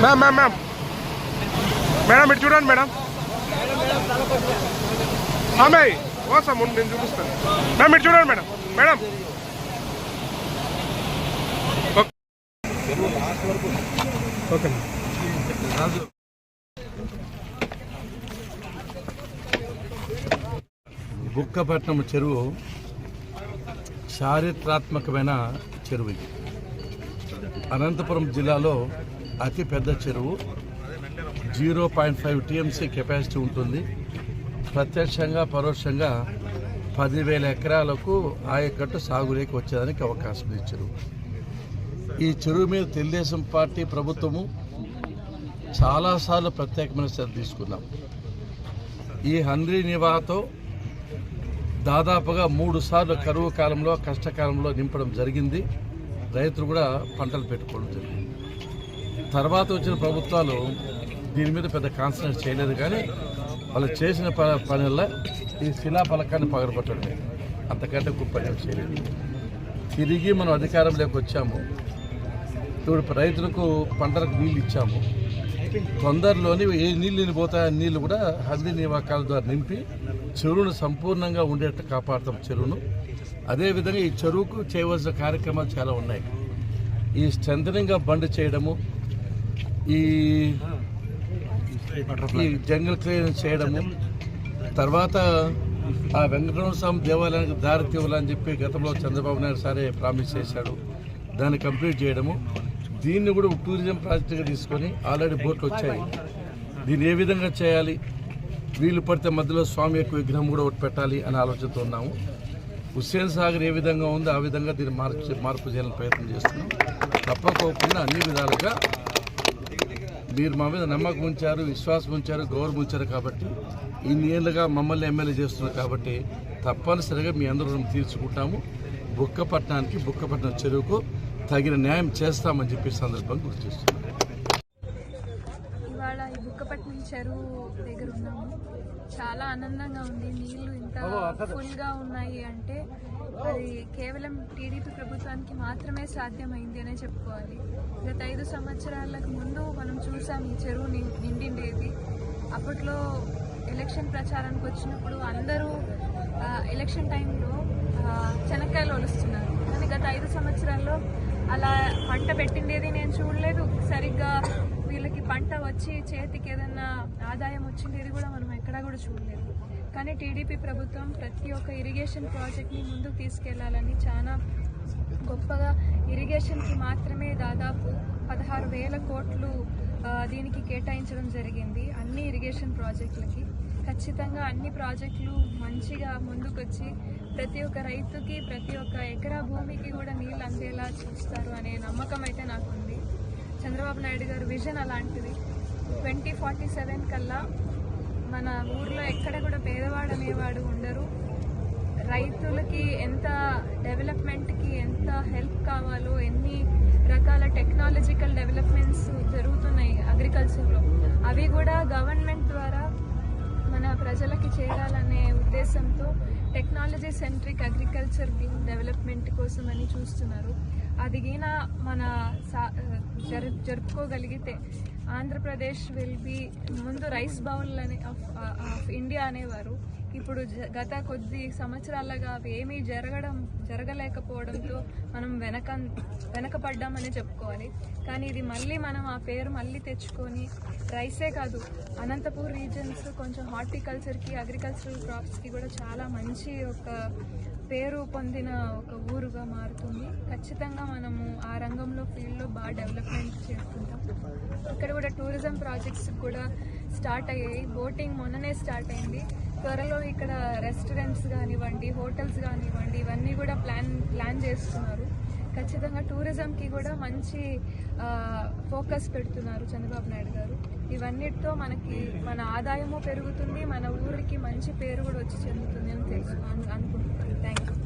Ma'am ma'am ma'am madam ఇటు చూడండి madam ఆమె కోసం ముందు నేను చూపిస్తాను మ్యామ్ ఇటు చూడండి మేడం మేడం ఓకే బుక్కపట్నం చెరువు చారిత్రాత్మకమైన చెరువు ఇది. అనంతపురం జిల్లాలో అతి పెద్ద చెరువు. Zero point five TMC capacity ఉంటుంది. ప్రత్యక్షంగా పరోక్షంగా పదివేల ఎకరాలకు ఆయకట్టు సాగులేకి వచ్చేదానికి అవకాశం ఉంది ఈ చెరువు. ఈ చెరువు మీద తెలుగుదేశం పార్టీ ప్రభుత్వము చాలాసార్లు ప్రత్యేకమైన శ్రద్ధ తీసుకున్నాం. ఈ హంద్రీ నివాతో దాదాపుగా మూడు సార్లు కరువు కాలంలో కష్టకాలంలో నింపడం జరిగింది. రైతులు కూడా పంటలు పెట్టుకోవడం జరిగింది. తర్వాత వచ్చిన ప్రభుత్వాలు దీని మీద పెద్ద కాన్సన్ట్రేట్ చేయలేదు కానీ వాళ్ళు చేసిన ప పనుల్లో ఈ శిలాఫలకాన్ని పగలగొట్టడమే. అంతకంటే ఎక్కువ పని చేయలేదు. తిరిగి మనం అధికారంలోకి వచ్చాము. ఇప్పుడు రైతులకు పంటలకు నీళ్ళు ఇచ్చాము. తొందరలోని ఏ నీళ్ళు నిండిపోతాయో నీళ్ళు కూడా హల్దీ నివాకాల ద్వారా నింపి చెరువును సంపూర్ణంగా ఉండేట్టు కాపాడతాం చెరువును. అదేవిధంగా ఈ చెరువుకు చేయవలసిన కార్యక్రమాలు చాలా ఉన్నాయి. ఈ స్ట్రెంథనింగ్ ఆఫ్ బండ్ చేయడము ఈ ఈ జంగల్ క్లియరెన్స్ చేయడము తర్వాత ఆ వెంకటరమణ స్వామి దేవాలయానికి దారి తీవ్వాలని చెప్పి గతంలో చంద్రబాబు నాయుడు సారే ప్రామిస్ చేశాడు. దాన్ని కంప్లీట్ చేయడము. దీన్ని కూడా టూరిజం ప్రాజెక్టుగా తీసుకొని ఆల్రెడీ బోట్లు వచ్చాయి. దీన్ని ఏ విధంగా చేయాలి? వీలు పడితే మధ్యలో స్వామి యొక్క విగ్రహం కూడా ఒకటి పెట్టాలి అనే ఆలోచనతో ఉన్నాము. హుస్సేన్ సాగర్ ఏ విధంగా ఉందో ఆ విధంగా దీన్ని మార్పు మార్పు చేయాలని ప్రయత్నం చేస్తున్నాం. తప్పకోకుండా అన్ని విధాలుగా మీరు మా మీద నమ్మకం ఉంచారు విశ్వాసం ఉంచారు గౌరవం ఉంచారు కాబట్టి ఇన్ని ఏళ్ళుగా మమ్మల్ని ఎమ్మెల్యే చేస్తున్నారు కాబట్టి తప్పనిసరిగా మీ అందరూ తీర్చుకుంటాము. బుక్కపట్నానికి బుక్కపట్నం చెరువుకు తగిన న్యాయం చేస్తామని చెప్పి సందర్భంగా గుర్తు చేస్తున్నాను. ఇవాళ ఈ బుక్కపట్నం చెరువు దగ్గర ఉన్నాము. చాలా ఆనందంగా ఉంది. నీళ్ళు ఇంత ఫుల్గా ఉన్నాయి అంటే అది కేవలం టీడీపీ ప్రభుత్వానికి మాత్రమే సాధ్యమైంది అనే చెప్పుకోవాలి. గత ఐదు సంవత్సరాలకు ముందు మనం చూసాం ఈ చెరువు ని- నిండిండేది. అప్పట్లో ఎలక్షన్ ప్రచారానికి వచ్చినప్పుడు అందరూ ఎలక్షన్ టైంలో ఆ, శనక్కాయలు ఒలుస్తున్నారు. కానీ గత ఐదు సంవత్సరాల్లో అలా పంట పెట్టిండేది నేను చూడలేదు. సరిగ్గా వీళ్ళకి పంట వచ్చి చేతికి ఏదన్నా ఆదాయం వచ్చిండేది కూడా మనం ఎక్కడా కూడా చూడలేదు. కానీ టీడీపీ ప్రభుత్వం ప్రతి ఒక్క ఇరిగేషన్ ప్రాజెక్ట్ని ముందుకు తీసుకెళ్ళాలని చాలా గొప్పగా ఇరిగేషన్కి మాత్రమే దాదాపు పదహారు వేల కోట్లు దీనికి కేటాయించడం జరిగింది అన్ని ఇరిగేషన్ ప్రాజెక్టులకి ఖచ్చితంగా అన్ని ప్రాజెక్టులు మంచిగా ముందుకొచ్చి ప్రతి ఒక్క రైతుకి ప్రతి ఒక్క ఎకరా భూమికి కూడా నీళ్ళు అందేలా చూస్తారు అనే నమ్మకం అయితే నాకుంది చంద్రబాబు నాయుడు గారు విజన్ అలాంటిది. ట్వంటీ ఫార్టీ సెవెన్ కల్లా మన ఊర్లో ఎక్కడ కూడా పేదవాడు అనేవాడు ఉండరు. రైతులకి ఎంత డెవలప్మెంట్కి ఎంత హెల్ప్ కావాలో ఎన్ని రకాల టెక్నాలజికల్ డెవలప్మెంట్స్ జరుగుతున్నాయి అగ్రికల్చర్లో అవి కూడా గవర్నమెంట్ ద్వారా మన ప్రజలకి చేరాలనే ఉద్దేశంతో టెక్నాలజీ సెంట్రిక్ అగ్రికల్చర్ డెవలప్మెంట్ కోసం అని చూస్తున్నారు. అది గిన మన సా- జరు జరుపుకోగలిగితే ఆంధ్రప్రదేశ్ విల్ బి ముందు రైస్ బౌల్ అనే ఆఫ్ ఆఫ్ ఇండియా అనేవారు. ఇప్పుడు జ- గత కొద్ది సంవత్సరాలుగా అవి ఏమీ జరగడం జరగలేకపోవడంతో మనం వెనక వెనకపడ్డామని చెప్పుకోవాలి. కానీ ఇది మళ్ళీ మనం ఆ పేరు మళ్ళీ తెచ్చుకొని రైసే కాదు అనంతపూర్ రీజన్స్ కొంచెం హార్టికల్చర్కి అగ్రికల్చరల్ క్రాప్స్కి కూడా చాలా మంచి ఒక పేరు పొందిన ఒక ఊరుగా మారుతుంది. ఖచ్చితంగా మనము ఆ రంగంలో ఫీల్డ్లో బాగా డెవలప్మెంట్ చేసుకుంటాం ఇక్కడ కూడా టూరిజం ప్రాజెక్ట్స్ కూడా స్టార్ట్ అయ్యాయి. బోటింగ్ మొన్ననే స్టార్ట్ అయింది. త్వరలో ఇక్కడ రెస్టారెంట్స్ కానివ్వండి హోటల్స్ కానివ్వండి ఇవన్నీ కూడా ప్లాన్ ప్లాన్ చేస్తున్నారు. ఖచ్చితంగా టూరిజంకి కూడా మంచి ఫోకస్ పెడుతున్నారు చంద్రబాబు నాయుడు గారు. ఇవన్నిటితో మనకి మన ఆదాయము పెరుగుతుంది మన ఊరికి మంచి పేరు కూడా వచ్చి చెందుతుంది అని తెలుసు అనుకుంటున్నాను. Thank you